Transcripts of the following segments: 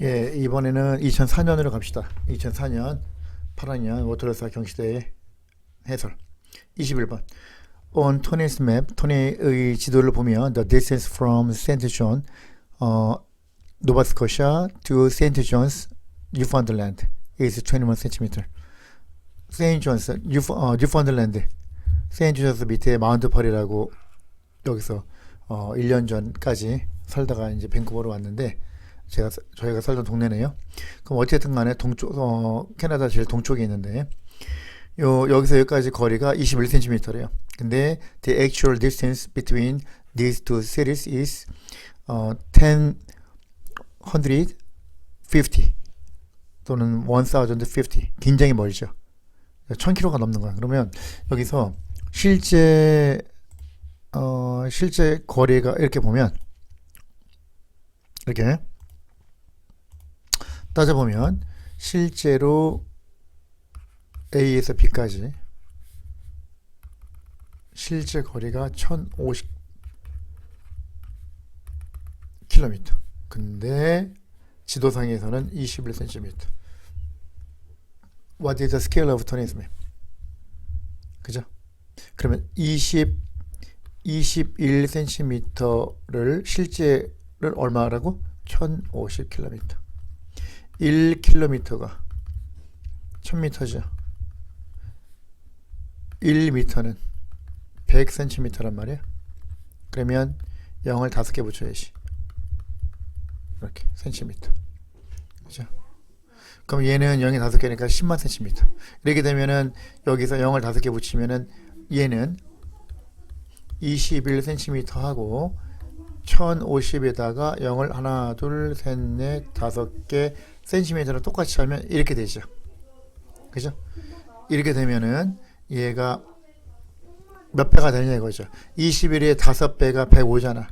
예, 이번에는 2004년으로 갑시다. 2004년 8학년 워터러사 경시대의 해설. 21번. On Tony's map, 토니의 지도를 보면 the distance from St. John, 어, 노바 스코샤 to St. John's, Newfoundland is 21 cm. 세인트 존스, 뉴포, 어, 뉴펀들랜드, 세인트 존스 밑에 마운트 펄이라고 여기서 어, 1년 전까지 살다가 이제 밴쿠버로 왔는데 제가 저희가 살던 동네네요. 그럼 어쨌든 간에 동쪽 어, 캐나다 제일 동쪽에 있는데 요 여기서 여기까지 거리가 21cm래요. 근데 the actual distance between these two cities is 어, 10 150 또는 1050 굉장히 멀죠. 1000km가 넘는 거야. 그러면 여기서 실제 어, 실제 거리가 이렇게 보면 이렇게 따져보면 실제로 A에서 B까지 실제 거리가 1050 km. 근데 지도상에서는 21cm. What is the scale of Tony's map? 그죠? 그러면 20 21cm를 실제를 얼마라고? 1050km. 1km가 1000m죠. 1m는 100cm란 말이야. 그러면 0을 5개 붙여야지. 이렇게 cm. 그죠? 그럼 얘는 0이 5개니까 10만 cm. 이렇게 되면은 여기서 0을 5개 붙이면은 얘는 21cm 하고 1050에다가 0을 하나, 둘, 셋, 넷, 다섯 개 센티미터로 똑같이 하면 이렇게 되죠. 그죠? 이렇게 되면은 얘가 몇 배가 되냐 이거죠. 21의 다섯 배가 105잖아.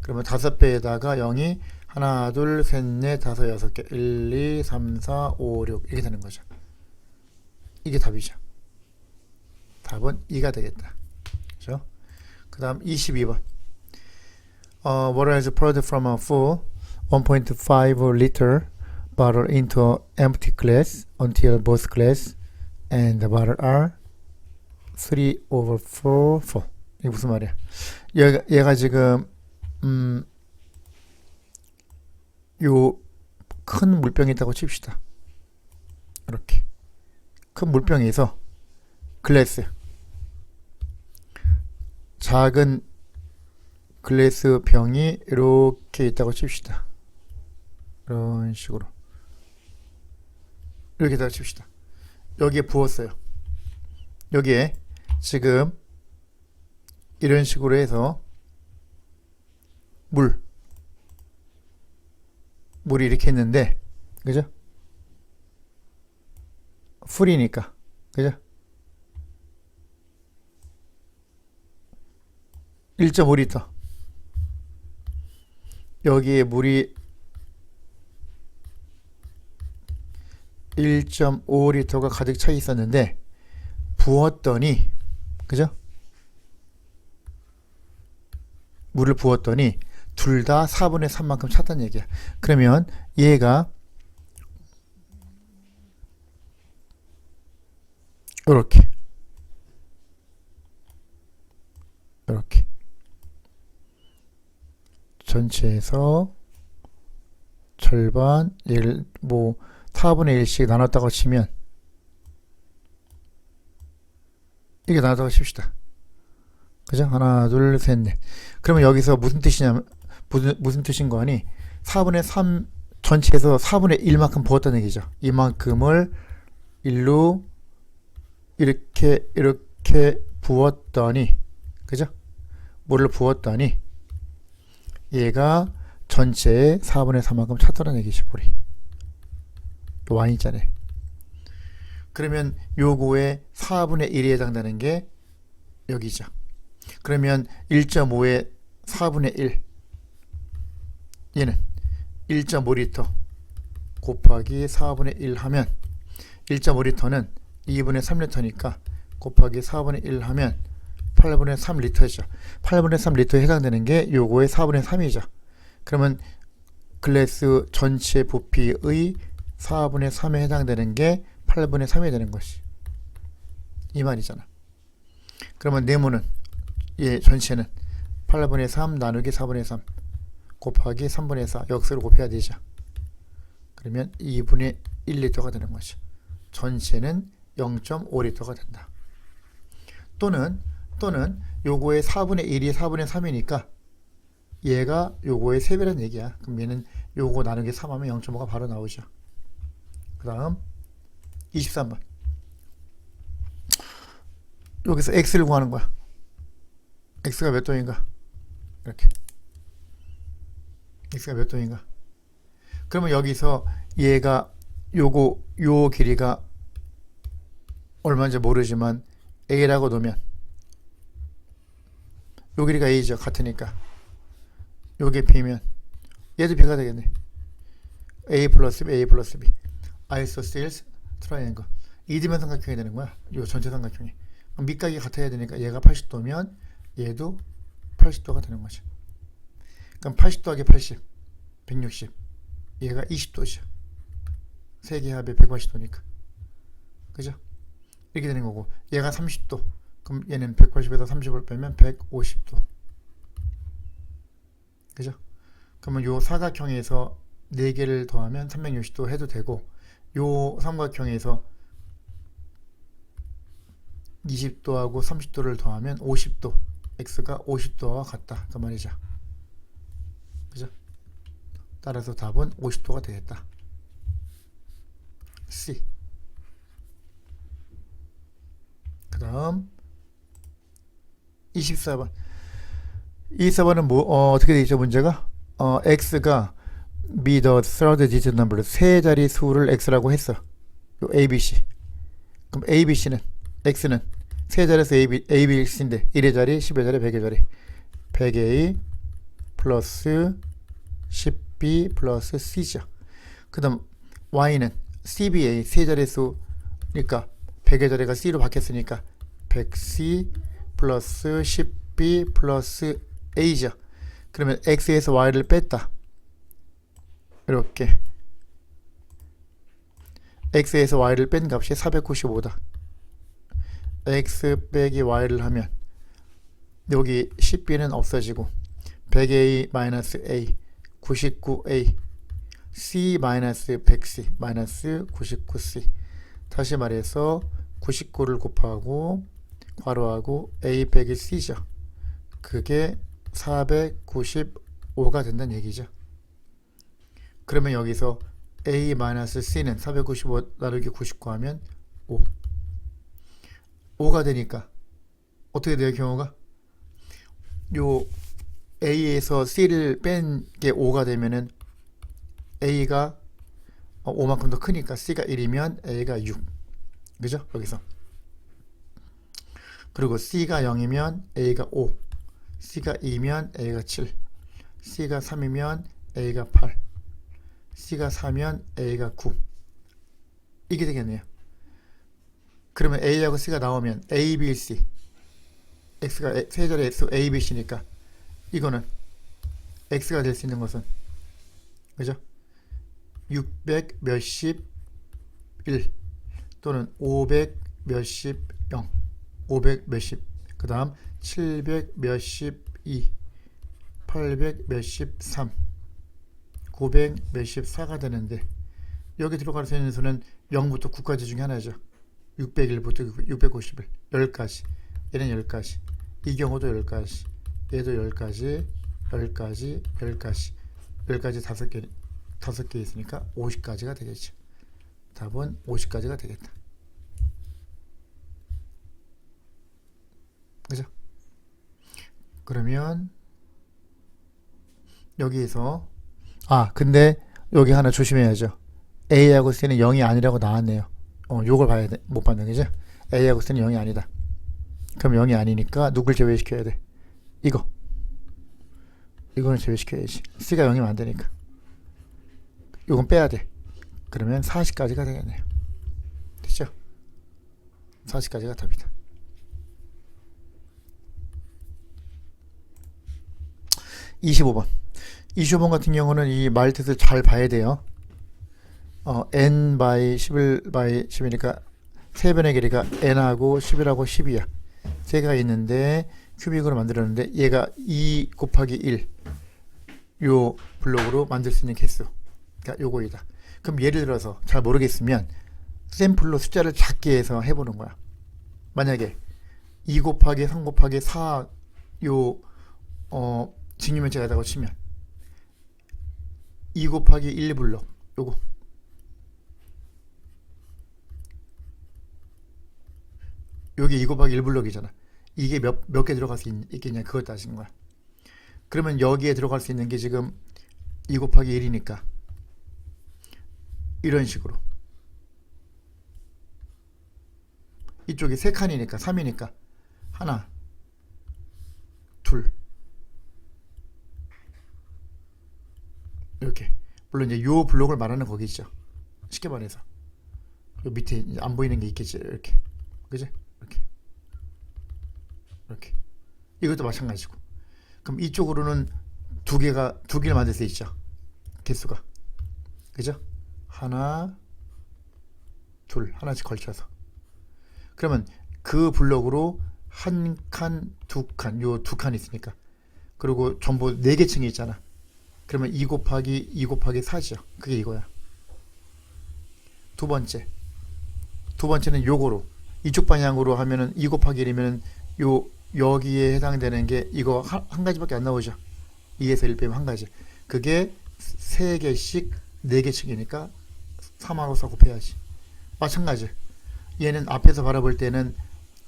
그러면 다섯 배에다가 0이 하나, 둘, 셋, 넷, 다섯, 여섯 개. 1, 2, 3, 4, 5, 6 이렇게 되는 거죠. 이게 답이죠. 답은 2가 되겠다. 그죠? 그 다음 22번. Uh, water is poured from a full 1.5 liter bottle into empty glass until both glass and the bottle are 3 over 4 full. 이게 무슨 말이야? 얘가, 얘가 지금 음, 요 큰 물병이 있다고 칩시다. 이렇게 큰 물병에서 글래스 작은 글래스 병이 이렇게 있다고 칩시다. 이런 식으로 이렇게 다 칩시다. 여기에 부었어요. 여기에 지금 이런 식으로 해서 물 물이 이렇게 있는데 그죠? 풀이니까 그죠? 1.5리터 여기에 물이 1.5리터가 가득 차 있었는데 부었더니 그죠? 물을 부었더니 둘 다 4분의 3만큼 찼다는 얘기야. 그러면 얘가 이렇게 이렇게 전체에서 절반 1, 뭐 4분의 1씩 나눴다고 치면 이게 나눴다고 칩시다. 그죠? 하나, 둘, 셋, 넷. 그러면 여기서 무슨 뜻이냐면 무슨, 무슨 뜻인 거 아니? 4분의 3 전체에서 4분의 1만큼 부었다는 얘기죠. 이만큼을 1로 이렇게 이렇게 부었더니 그죠? 물을 부었더니 얘가 전체의 4분의 3만큼 찼더라는 얘기죠, 물이. 와인 잔에. 그러면 요거의 4분의 1에 해당되는 게 여기죠. 그러면 1.5의 4분의 1 얘는 1.5리터 곱하기 4분의 1 하면 1.5리터는 2분의 3리터니까 곱하기 4분의 1 하면 8분의 3리터죠. 8분의 3리터에 해당되는 게 요거의 4분의 3이죠. 그러면 클래스 전체 부피의 4분의 3에 해당되는 게 8분의 3이 되는 것이 이 말이잖아. 그러면 네모는 얘 전체는 8분의 3 나누기 4분의 3 곱하기 3분의 4 역수를 곱해야 되죠. 그러면 2분의 1리터가 되는 거죠. 전체는 0.5리터가 된다. 또는 또는 요거의 4분의 1이 4분의 3이니까 얘가 요거의 3배란 얘기야. 그럼 얘는 요거 나누기 3하면 0.5가 바로 나오죠. 그 다음 23번 여기서 x를 구하는 거야. x가 몇 도인가? 이렇게 x가 몇 도인가? 그러면 여기서 얘가 요거 요 길이가 얼마인지 모르지만 a라고 놓으면 요 길이가 a죠 같으니까 요게 b면 얘도 b가 되겠네 a 플러스 b a 플러스 b 아이소셀스 트라이앵글. 이디면 삼각형이 되는 거야. 요 전체 삼각형이. 밑각이 같아야 되니까 얘가 80도면 얘도 80도가 되는 거죠 그럼 80 더하기 80 160 얘가 20도죠 세개 합이 180도니까. 그죠? 이렇게 되는 거고. 얘가 30도. 그럼 얘는 180에서 30을 빼면 150도. 그죠? 그러면 요 사각형에서 4개를 더하면 360도 해도 되고 요 삼각형에서 20도하고 30도를 더하면 50도 x가 50도와 같다. 그 말이죠. 그죠? 따라서 답은 50도가 되겠다. C. 그 다음 24번. 24번은 뭐 어, 떻게 되어 있죠 문제가? 어, x가 be the third digit number 세 자리 수를 x라고 했어. 요 abc 그럼 abc는? X는? 세 자리에서 AB, abc인데 1의 자리 10의 자리 100의 자리. 100a 플러스 10b 플러스 c죠. 그 다음 y는 cba 세 자리 수니까 100의 자리가 c로 바뀌었으니까 100c 플러스 10b 플러스 a죠. 그러면 x에서 y를 뺐다 이렇게 x에서 y를 뺀 값이 495다. x 빼기 y를 하면 여기 10b는 없어지고 100a 마이너스 a 99a c 마이너스 100c 마이너스 99c 다시 말해서 99를 곱하고 괄호하고 a 빼기 c죠. 그게 495가 된다는 얘기죠. 그러면 여기서 a-c는 495 나누기 99 하면 5 5가 되니까 어떻게 돼요 경우가? 요 a에서 c를 뺀 게 5가 되면은 a가 5만큼 더 크니까 c가 1이면 a가 6 그죠? 여기서. 그리고 c가 0이면 a가 5 c가 2면 a가 7 c가 3이면 a가 8 C가 4면 A가 9 이게 되겠네요. 그러면 A하고 C가 나오면 A, B, C. X가 세 자리 수 A, B, C니까 이거는 X가 될 수 있는 것은 그죠? 600 몇십 1 또는 500 몇십 0 500 몇십. 그 다음 700 몇십 2 800 몇십 3 900 몇십 4가 되는데 여기 들어갈 수 있는 수는 0부터 9까지 중에 하나죠. 601부터 651 10까지 얘는 10까지 이 경우도 10까지 얘도 10까지 10까지 10까지 10까지 5개 5개 있으니까 50까지가 되겠죠. 답은 50까지가 되겠다. 그죠? 그러면 여기에서 아, 근데 여기 하나 조심해야죠. A하고 C는 0이 아니라고 나왔네요. 어, 요걸 봐야 돼. 못 받는 거죠? A하고 C는 0이 아니다. 그럼 0이 아니니까 누굴 제외시켜야 돼? 이거. 이거는 제외시켜야지. C가 0이면 안 되니까. 요건 빼야 돼. 그러면 40까지가 되겠네요. 됐죠? 40까지가 답이다. 25번. 이 시험원 같은 경우는 이 말 뜻을 잘 봐야 돼요. 어, n 바이 11 바이 10이니까 세 변의 길이가 n하고 11하고 10이야. 세 개가 있는데 큐빅으로 만들었는데 얘가 2 곱하기 1. 요 블록으로 만들 수 있는 개수. 그러니까 요거이다. 그럼 예를 들어서 잘 모르겠으면 샘플로 숫자를 작게 해서 해보는 거야. 만약에 2 곱하기 3 곱하기 4 요, 어, 직류면체가다고 치면 2 곱하기 1 블록 요거. 여기 2 곱하기 1 블록이잖아. 이게 몇 몇 개 들어갈 수 있, 있겠냐? 그걸 따지는 거야. 그러면 여기에 들어갈 수 있는 게 지금 2 곱하기 1이니까. 이런 식으로. 이쪽이 세 칸이니까 3이니까. 하나 둘 이렇게. 물론 이제 요 블록을 말하는 거겠죠. 쉽게 말해서. 요 밑에 안 보이는 게 있겠지 이렇게. 그지? 이렇게. 이렇게. 이것도 마찬가지고. 그럼 이쪽으로는 두 개가 두 개를 만들 수 있죠. 개수가. 그죠? 하나 둘. 하나씩 걸쳐서. 그러면 그 블록으로 한 칸, 두 칸, 요 두 칸 있으니까. 그리고 전부 네 개 층이 있잖아. 그러면 2 곱하기 2 곱하기 4죠. 그게 이거야. 두 번째. 두 번째는 요거로. 이쪽 방향으로 하면은 2 곱하기 1이면 요 여기에 해당되는 게 이거 한, 한 가지밖에 안 나오죠. 2에서 1 빼면 한 가지. 그게 세 개씩 네개 층이니까 3하고 4 곱해야지. 마찬가지. 얘는 앞에서 바라볼 때는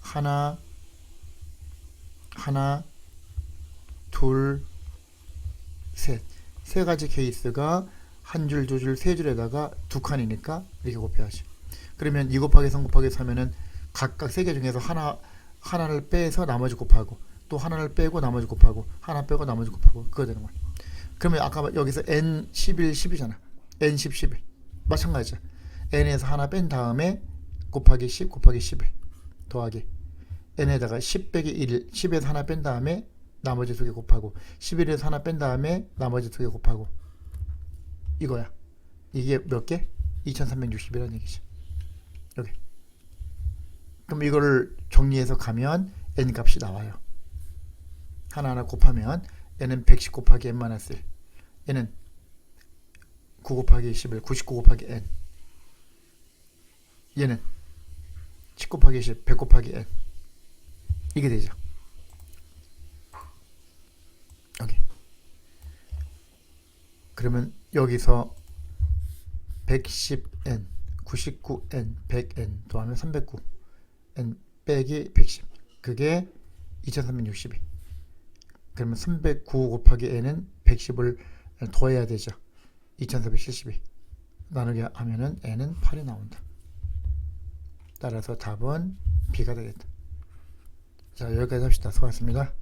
하나, 하나, 둘, 셋. 세 가지 케이스가 한 줄, 두 줄, 세 줄에다가 두 칸이니까 이렇게 곱해야지. 그러면 2 곱하기 3 곱하기 3에는 각각 세 개 중에서 하나, 하나를 빼서 나머지 곱하고 또 하나를 빼고 나머지 곱하고 하나 빼고 나머지 곱하고 그거 되는 거야. 그러면 아까 여기서 n 11, 10이잖아. n 10, 11. 마찬가지야. n에서 하나 뺀 다음에 곱하기 10 곱하기 11 더하기 n에다가 10 빼기 1 10에서 하나 뺀 다음에 나머지 두 개 곱하고 11에서 하나 뺀 다음에 나머지 두 개 곱하고 이거야. 이게 몇 개? 2360이라는 얘기지. 여기. 그럼 이거를 정리해서 가면 n 값이 나와요. 하나하나 곱하면 n은 110 곱하기 n-1 n은 9 곱하기 11 99 곱하기 n. 얘는 10 곱하기 10, 100 곱하기 n. 이게 되죠. 여기. 그러면 여기서 110n, 99n, 100n 더하면 309 n 빼기 110 그게 2362 그러면 309 곱하기 n은 110을 더해야 되죠. 2472 나누기 하면은 n은 8이 나온다. 따라서 답은 B가 되겠다. 자, 여기까지 합시다. 수고하셨습니다.